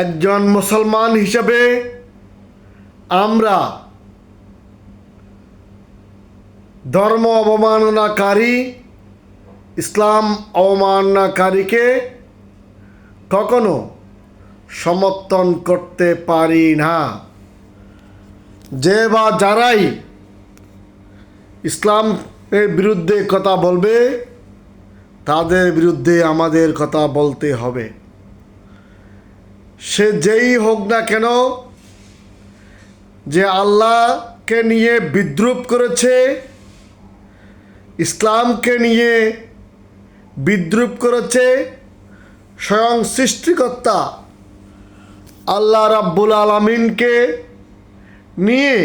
একজন মুসলমান হিসেবে আমরা ধর্ম অবমাননাকারী, ইসলাম অবমাননাকারীকে কখনো সমর্থন করতে পারি না। যে বা যারাই ইসলামের বিরুদ্ধে কথা বলবে, তাদের বিরুদ্ধে আমাদের কথা বলতে হবে। সে যেই হোক না কেন, যে আল্লাহকে নিয়ে বিদ্রুপ করেছে, ইসলামকে নিয়ে বিদ্রুপ করেছে, স্বয়ং সৃষ্টিকর্তা আল্লাহ রাব্বুল আলমিনকে নিয়ে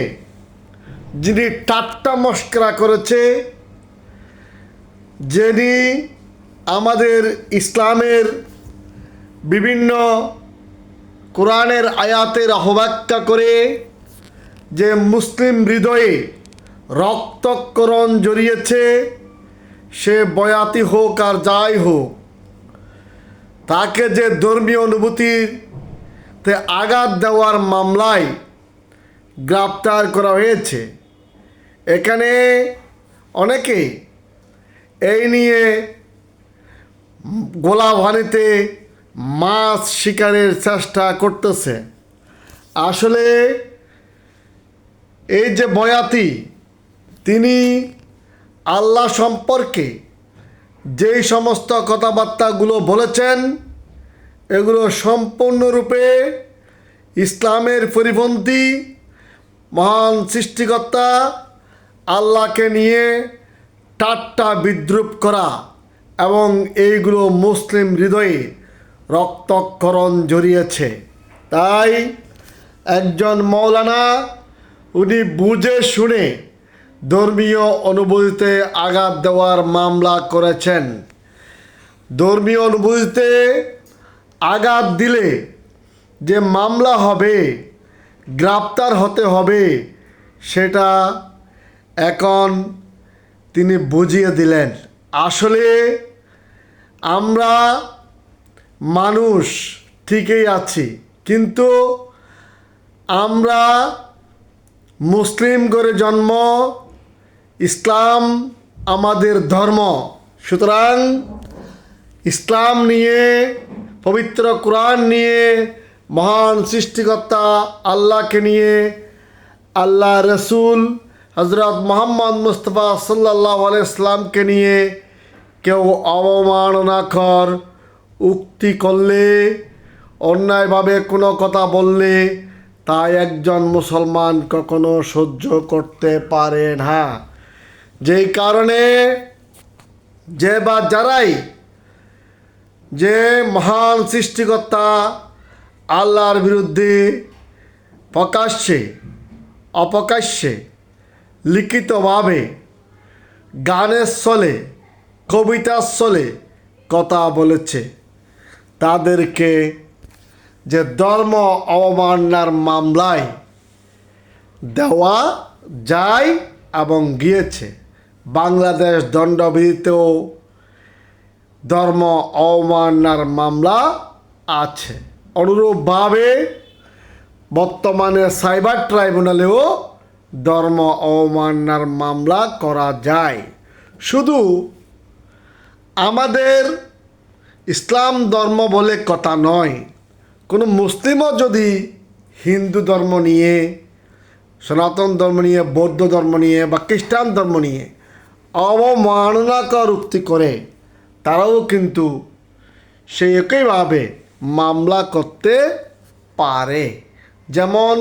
যিনি টাট্টা মস্করা করেছে, যিনি আমাদের ইসলামের বিভিন্ন কোরআনের আয়াতের আহ্বাক্কা করে যে মুসলিম হৃদয়ে রক্তকরণ জড়িয়েছে, সে বয়াতি হোক আর যাই হোক, তাকে যে ধর্মীয় অনুভূতিতে আঘাত দেওয়ার মামলায় গ্রেপ্তার করা হয়েছে। এখানে অনেকে এই নিয়ে গোলাভানিতে মাছ শিকারের চেষ্টা করতেছে। আসলে এই যে বয়াতি, তিনি আল্লাহ সম্পর্কে যেই সমস্ত কথাবার্তাগুলো বলেছেন, এগুলো সম্পূর্ণরূপে ইসলামের পরিপন্থী, মহান সৃষ্টিকর্তা, আল্লাহকে নিয়ে টাট্টা বিদ্রুপ করা এবং এইগুলো মুসলিম হৃদয়ে রক্তক্ষরণ জড়িয়েছে। তাই একজন মৌলানা, উনি বুঝে শুনে ধর্মীয় অনুভূতিতে আঘাত দেওয়ার মামলা করেছেন। ধর্মীয় অনুভূতিতে আঘাত দিলে যে মামলা হবে, গ্রেপ্তার হতে হবে, সেটা এখন তিনি বুঝিয়ে দিলেন। আসলে আমরা মানুষ, ঠিকই আছি। কিন্তু আমরা মুসলিম করে জন্ম, ইসলাম আমাদের ধর্ম। সুতরাং ইসলাম নিয়ে, পবিত্র কোরআন নিয়ে, মহান সৃষ্টিকর্তা আল্লাহকে নিয়ে, আল্লাহ রসুল হজরত মোহাম্মদ মুস্তফা সাল্লাহ ইসলামকে নিয়ে কেউ অবমাননা কর উক্তি করলে, অন্যায়ভাবে কোনো কথা বললে, তাই একজন মুসলমান কখনো সহ্য করতে পারে না। যেই কারণে যে বা যারাই যে মহান সৃষ্টিকর্তা আল্লাহর বিরুদ্ধে প্রকাশ্যে, অপ্রকাশ্যে, লিখিতভাবে গানের স্থলে কবিতার স্থলে কথা বলেছে। তাদেরকে যে ধর্ম অবমাননার মামলায় দেওয়া যায় এবং গিয়েছে। বাংলাদেশ দণ্ডবিধিতেও ধর্ম অবমাননার মামলা আছে। অনুরূপভাবে বর্তমানে সাইবার ট্রাইব্যুনালেও ধর্ম অবমাননার মামলা করা যায়। শুধু আমাদের ইসলাম ধর্ম বলে কথা নয়। কোনো মুসলিমও যদি হিন্দু ধর্ম নিয়ে, সনাতন ধর্ম নিয়ে, বৌদ্ধ ধর্ম নিয়ে বা খ্রিস্টান ধর্ম নিয়ে অবমাননাকর উক্তি করে, তারাও কিন্তু সেই একইভাবে মামলা করতে পারে। যেমন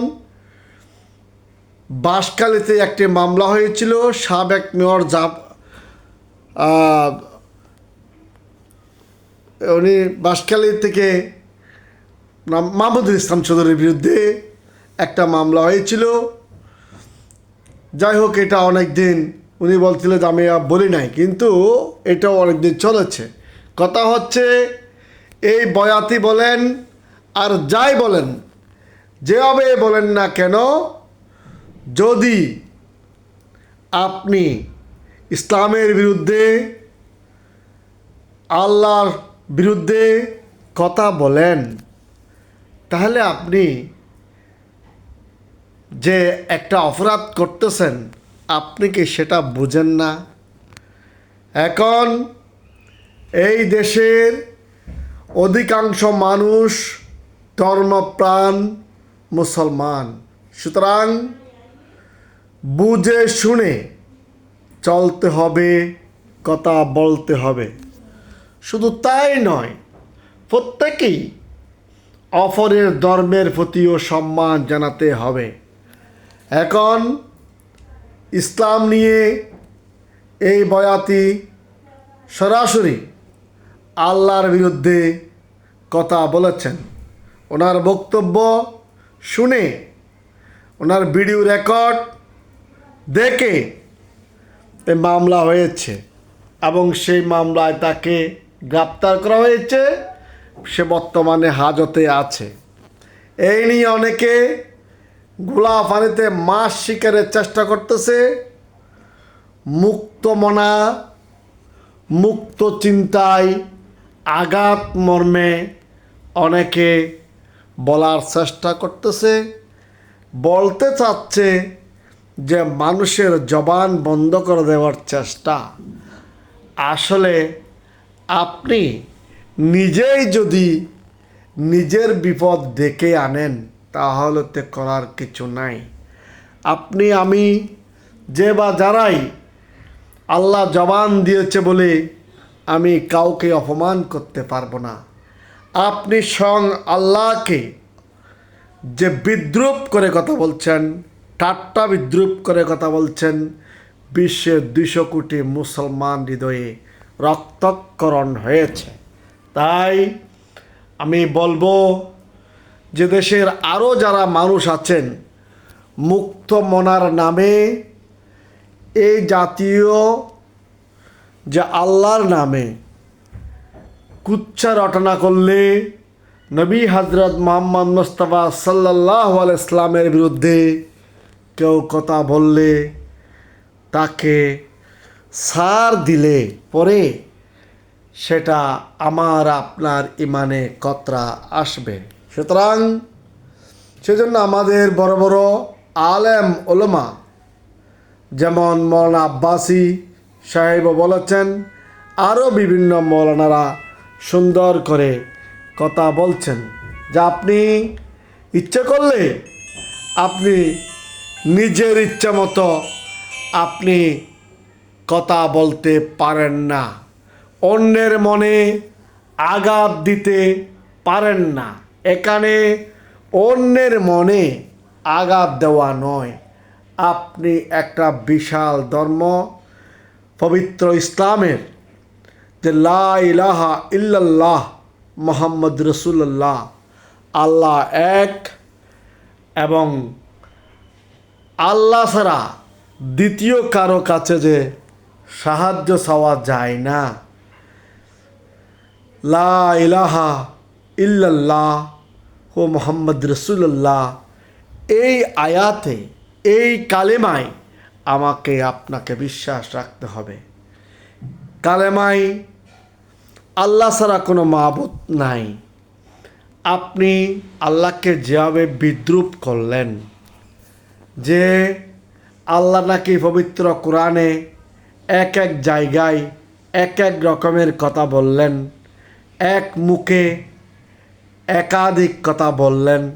বাঁশখালীতে একটি মামলা হয়েছিল, সাবেক মেয়র জাপ উনি বাঁশখালী থেকে মাহমুদুল ইসলাম চৌধুরীর বিরুদ্ধে একটা মামলা হয়েছিল। যাই হোক, এটা অনেক দিন উনি বলছিল যে আমি বলি নাই, কিন্তু এটাও অনেক দিন চলেছে। কথা হচ্ছে, এই বয়াতি বলেন আর যাই বলেন, যেভাবে বলেন না কেন, যদি আপনি ইসলামের বিরুদ্ধে আল্লাহর বিরুদ্ধে কথা বলেন। তাহলে আপনি যে একটা অপরাধ করতেছেন, আপনি কি সেটা বুঝেন না? এখন এই দেশের অধিকাংশ মানুষ ধর্মপ্রাণ মুসলমান। সুতরাং বুঝে শুনে চলতে হবে, কথা বলতে হবে। শুধু তাই নয়, প্রত্যেকেই অপরের ধর্মের প্রতিও সম্মান জানাতে হবে। এখন ইসলাম নিয়ে এই বয়াতি সরাসরি আল্লাহর বিরুদ্ধে কথা বলেছেন। ওনার বক্তব্য শুনে, ওনার ভিডিও রেকর্ড দেখে মামলা হয়েছে এবং সেই মামলায় তাকে গ্রেপ্তার করা হয়েছে, সে বর্তমানে হাজতে আছে। এই নিয়ে অনেকে গোলা পানিতে মাছ শিকারের চেষ্টা করতেছে। মুক্ত মনা, মুক্ত চিন্তায়, আঘাত মর্মে অনেকে বলার চেষ্টা করতেছে। বলতে চাচ্ছে যে মানুষের জবান বন্ধ করে দেওয়ার চেষ্টা। আসলে আপনি নিজেই যদি নিজের বিপদ ডেকে আনেন, তাহলে তো করার কিছু নাই। আপনি, আমি, যে বা যারাই আল্লাহ জবান দিয়েছে বলে আমি কাউকে অপমান করতে পারব না। আপনি স্বয়ং আল্লাহকে যে বিদ্রুপ করে কথা বলছেন, ঠাট্টা বিদ্রুপ করে কথা বলছেন, বিশ্বের দুশো কোটি মুসলমান হৃদয়ে রক্তকরণ হয়েছে। তাই আমি বলব যে দেশের আরও যারা মানুষ আছেন, মুক্ত মনার নামে এই জাতীয় যে আল্লাহর নামে কুচ্ছা রটনা করলে নবী হজরত মোহাম্মদ মুস্তফা সাল্লাহ ইসলামের বিরুদ্ধে কেউ কথা বললে তাকে সার দিলে পরে সেটা আমার আপনার ইমানে কতরা আসবে। সুতরাং সেজন্য আমাদের বড় বড় আলেম ওলমা, যেমন মৌলানা আব্বাসি সাহেব বলেছেন আরও বিভিন্ন মৌলানারা সুন্দর করে কথা বলছেন, যা আপনি ইচ্ছে করলে আপনি নিজের ইচ্ছা মতো আপনি কথা বলতে পারেন না। অন্যের মনে আঘাত দিতে পারেন না। এখানে অন্যের মনে আঘাত দেওয়া নয়। আপনি একটা বিশাল ধর্ম, পবিত্র ইসলামের যে লা ইলাহা ইল্লাল্লাহ মোহাম্মদ রসুল্লাহ আল্লাহ এক এবং আল্লাহ ছাড়া দ্বিতীয় কারও কাছে যে সাহায্য চাওয়া যায় না। লা ইলাহা ইল্লাল্লাহ ও মোহাম্মদ রসুল্লাহ এই আয়াতে, এই কালেমায় আমাকে, আপনাকে বিশ্বাস রাখতে হবে। কালেমাই আল্লাহ ছাড়া কোনো মাবুত নাই। আপনি আল্লাহকে যেভাবে বিদ্রুপ করলেন, যে আল্লাহ নাকি পবিত্র কোরআনে এক এক জায়গায় এক এক রকমের কথা বললেন, এক মুখে একাধিক কথা বললেন।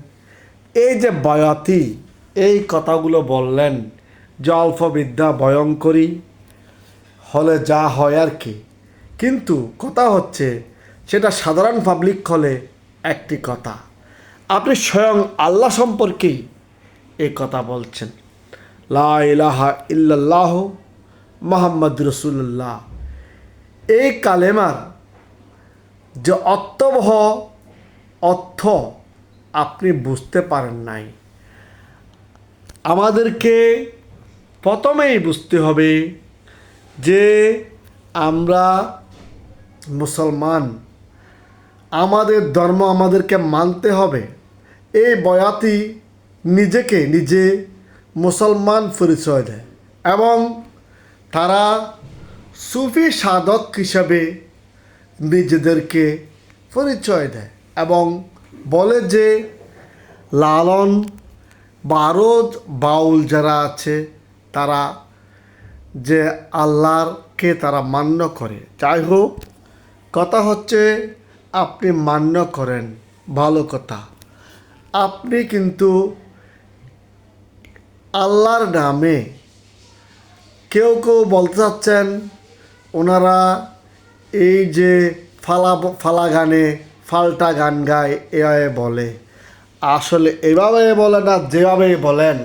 এই যে বয়াতি, এই কথাগুলো বললেন যে অল্প বিদ্যা ভয়ঙ্করী, হলে যা হয় আর কি। কিন্তু কথা হচ্ছে, সেটা সাধারণ পাবলিক হলে একটি কথা। আপনি স্বয়ং আল্লাহ সম্পর্কেই এই কথা বলছেন। লা ইলাহা ইল্লাল্লাহ মোহাম্মদ রসুল্লাহ এই কালেমার যে অর্থবহ অর্থ আপনি বুঝতে পারেন নাই। আমাদেরকে প্রথমেই বুঝতে হবে যে আমরা মুসলমান, আমাদের ধর্ম আমাদেরকে মানতে হবে। এই বয়াতি নিজেকে নিজে মুসলমান পরিচয় দেয় এবং তারা সুফি সাধক হিসাবে নিজেদেরকে পরিচয় দেয় এবং বলে যে, লালন বারদ বাউল যারা আছে, তারা যে আল্লাহরকে তারা মান্য করে। যাই হোক, কথা হচ্ছে আপনি মান্য করেন, ভালো কথা। আপনি কিন্তু আল্লাহর নামে কেউ কেউ বলতে চাচ্ছেন, ওনারা এই যে ফালা ফালা গানে, ফাল্টা গান গায়, এভাবে বলে। আসলে এভাবে বলে না, যেভাবে বলেন,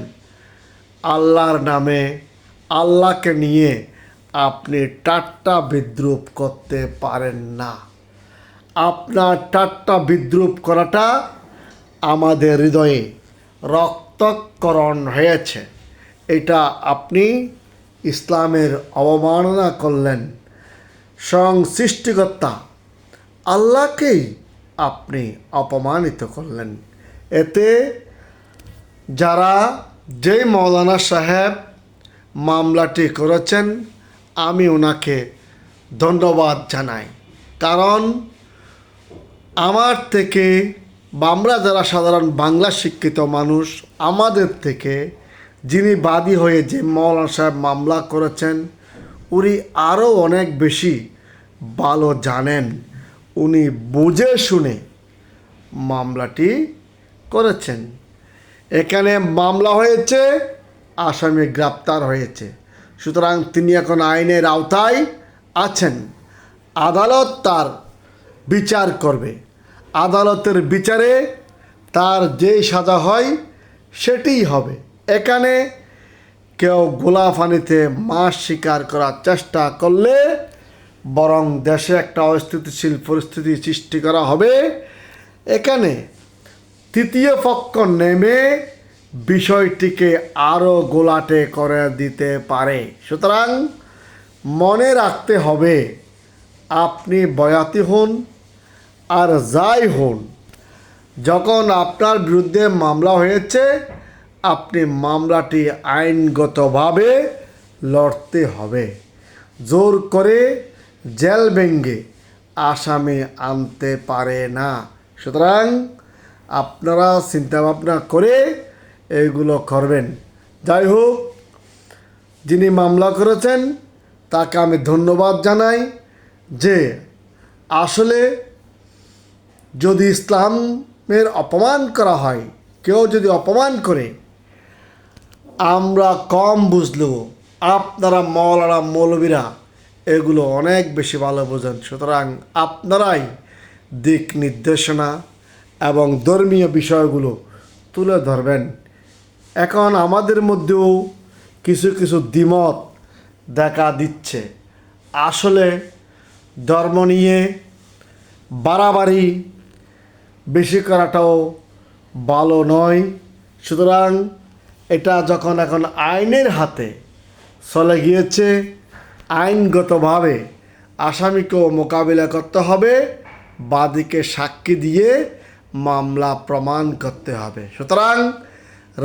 আল্লাহর নামে, আল্লাহকে নিয়ে আপনি টাট্টা বিদ্রুপ করতে পারেন না। আপনার টাট্টা বিদ্রুপ করাটা আমাদের হৃদয়ে রক্তকরণ হয়েছে। এটা আপনি ইসলামের অবমাননা করলেন। স্বয়ং সৃষ্টিকর্তা আল্লাহকেই আপনি অপমানিত করলেন। এতে যারা যেই মৌলানা সাহেব মামলাটি করেছেন, আমি ওনাকে ধন্যবাদ জানাই। কারণ আমার থেকে বা আমরা যারা সাধারণ বাংলা শিক্ষিত মানুষ, আমাদের থেকে যিনি বাদী হয়ে যে মৌলানা সাহেব মামলা করেছেন, উনি আরও অনেক বেশি ভালো জানেন। উনি বুঝে শুনে মামলাটি করেছেন। এখানে মামলা হয়েছে, আসামি গ্রেপ্তার হয়েছে। সুতরাং তিনি এখন আইনের আওতায় আছেন। আদালত তার বিচার করবে। আদালতের বিচারে তার যেই সাজা হয়, সেটিই হবে। এখানে কেউ গোলাফানিতে মাছ শিকার করার চেষ্টা করলে বরং দেশে একটা অস্থিতিশীল পরিস্থিতি সৃষ্টি করা হবে। এখানে তৃতীয় পক্ষ নেমে বিষয়টিকে আরও গোলাটে করে দিতে পারে। সুতরাং মনে রাখতে হবে, আপনি বয়াতি হন আর যাই হন, যখন আপনার বিরুদ্ধে মামলা হয়েছে মামলাটি আইনগতভাবে লড়তে হবে। জোর করে জেল ভেঙ্গে আসামি আনতে পারে না। সুতরাং আপনারা চিন্তাভাবনা করে এইগুলো করবেন। যাই হোক, যিনি মামলা করেছেন, তাকে আমি ধন্যবাদ জানাই যে আসলে যদি ইসলামের অপমান করা হয়, কেউ যদি অপমান করে আমরা কম বুঝলেও আপনারা মৌলানা মৌলবীরা এগুলো অনেক বেশি ভালো বোঝেন। সুতরাং আপনারাই দিক নির্দেশনা এবং ধর্মীয় বিষয়গুলো তুলে ধরবেন। এখন আমাদের মধ্যেও কিছু কিছু দ্বিমত দেখা দিচ্ছে। আসলে ধর্ম নিয়ে বাড়াবাড়ি বেশি করাটাও ভালো নয়। সুতরাং এটা যখন এখন আইনের হাতে চলে গিয়েছে, আইনগতভাবে আসামিকেও মোকাবিলা করতে হবে, বাদীকে সাক্ষী দিয়ে মামলা প্রমাণ করতে হবে। সুতরাং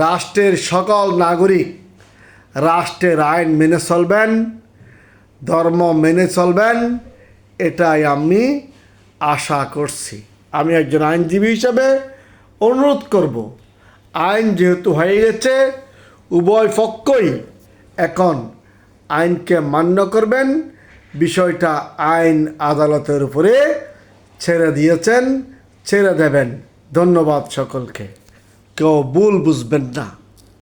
রাষ্ট্রের সকল নাগরিক রাষ্ট্রের আইন মেনে চলবেন, ধর্ম মেনে চলবেন, এটাই আমি আশা করছি। আমি একজন আইনজীবী হিসাবে অনুরোধ করব আইন যেহেতু হয়ে গেছে, উভয় পক্ষই এখন আইনকে মান্য করবেন। বিষয়টা আইন আদালতের উপরে ছেড়ে দিয়েছেন, ছেড়ে দেবেন। ধন্যবাদ সকলকে। কেউ ভুল বুঝবেন না।